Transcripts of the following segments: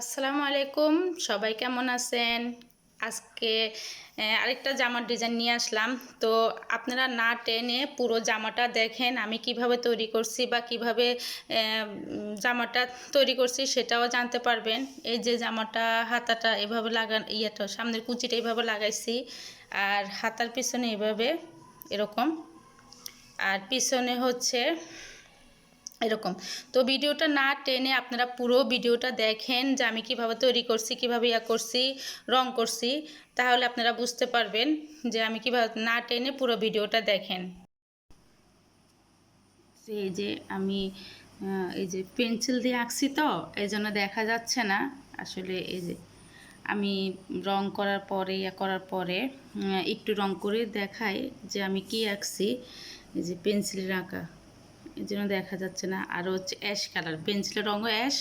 আসসালামু আলাইকুম, সবাই কেমন আছেন? আজকে আরেকটা জামার ডিজাইন নিয়ে আসলাম। তো আপনারা না টেনে পুরো জামাটা দেখেন, আমি কীভাবে তৈরি করছি বা কীভাবে জামাটা তৈরি করছি সেটাও জানতে পারবেন। এই যে জামাটা, হাতাটা এভাবে লাগা, ইয়েটা, সামনের কুচিটা এভাবে লাগাইছি, আর হাতার পিছনে এভাবে, এরকম। আর পিছনে হচ্ছে এরকম। তো ভিডিওটা না টেনে আপনারা পুরো ভিডিওটা দেখেন যে আমি কীভাবে তৈরি করছি, কীভাবে ইয়া করছি, রং করছি, তাহলে আপনারা বুঝতে পারবেন যে আমি কীভাবে না টেনে পুরো ভিডিওটা দেখেন। এই যে আমি এই যে পেন্সিল দিয়ে আঁকছি তো, এই জন্য দেখা যাচ্ছে না। আসলে এই যে আমি রং করার পরে, ইয়া করার পরে একটু রং করে দেখাই যে আমি কি আঁকছি। এই যে পেন্সিলের আঁকা। এই জন্য দেখা যাচ্ছে না। আর হচ্ছে অ্যাশ কালার পেন্সিলের রঙও অ্যাশ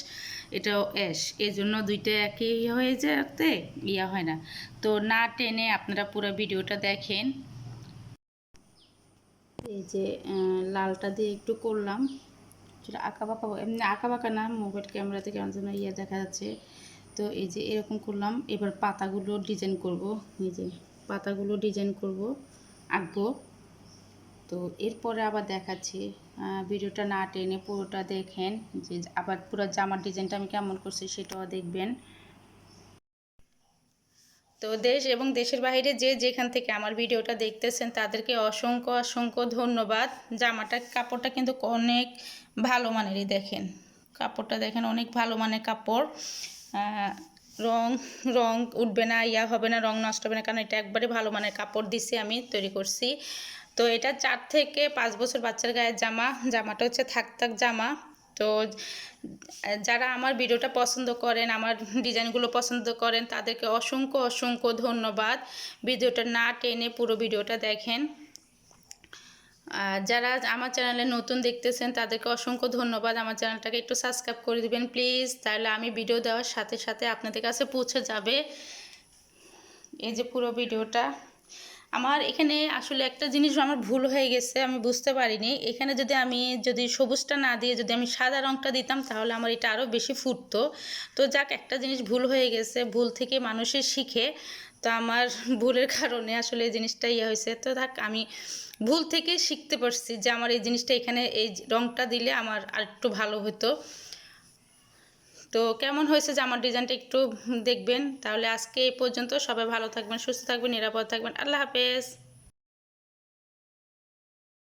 এটাও অ্যাশ এই জন্য দুইটা একই হয়ে যাতে ইয়া হয় না। তো না টেনে আপনারা পুরো ভিডিওটা দেখেন। এই যে লালটা দিয়ে একটু করলাম। যেটা আঁকা বাঁকা এমনি আঁকা বাঁকা না, মোবাইল ক্যামেরাতে কেমন যেন ইয়ে দেখা যাচ্ছে। তো এই যে এরকম করলাম। এবার পাতাগুলো ডিজাইন করব। এই যে পাতাগুলো ডিজাইন করব। আঁকবো। তো এরপরে আবার দেখাচ্ছি। ভিডিওটা না টেনে পুরোটা দেখেন যে আবার পুরো জামার ডিজাইনটা আমি কেমন করছি সেটাও দেখবেন। তো দেশ এবং দেশের বাইরে যে যেখান থেকে আমার ভিডিওটা দেখতেছেন তাদেরকে অসংখ্য অসংখ্য ধন্যবাদ। জামাটা, কাপড়টা কিন্তু অনেক ভালো মানেরই দেখেন। কাপড়টা দেখেন অনেক ভালো মানের কাপড়। রং রং উঠবে না, ইয়া হবে না, রং নষ্ট হবে না, কারণ এটা একবারে ভালো মানের কাপড় দিছি আমি, তৈরি করছি। তো এটা চার থেকে পাঁচ বছর বাচ্চার গায়ের জামা, জামাটা হচ্ছে থাক থাক জামা। তো যারা আমার ভিডিওটা পছন্দ করেন, আমার ডিজাইনগুলো পছন্দ করেন, তাদেরকে অসংখ্য অসংখ্য ধন্যবাদ। ভিডিওটা না টেনে পুরো ভিডিওটা দেখেন। যারা আমার চ্যানেলে নতুন দেখতেছেন, তাদেরকে অসংখ্য ধন্যবাদ। আমার চ্যানেলটাকে একটু সাবস্ক্রাইব করে দিবেন, প্লিজ। তাহলে আমি ভিডিও দেওয়ার সাথে সাথে আপনাদের কাছে পৌঁছে যাবে। এই যে পুরো ভিডিওটা। আমার এখানে আসলে একটা জিনিস আমার ভুল হয়ে গেছে, আমি বুঝতে পারিনি। এখানে যদি আমি, যদি সবুজটা না দিয়ে যদি আমি সাদা রঙটা দিতাম, তাহলে আমার এটা আরও বেশি ফুটতো। তো যাক, একটা জিনিস ভুল হয়ে গেছে, ভুল থেকে মানুষের শিখে, তো আমার ভুলের কারণে আসলে এই জিনিসটা ইয়ে হয়েছে। তো থাক, আমি ভুল থেকে শিখতে পারছি যে আমার এই জিনিসটা এখানে, এই রঙটা দিলে আমার আর একটু ভালো হতো। তো কেমন হয়েছে জামার ডিজাইনটা একটু দেখবেন? তাহলে আজকে এই পর্যন্ত সবাই ভালো থাকবেন, সুস্থ থাকবেন, নিরাপদ থাকবেন। আল্লাহ হাফেজ।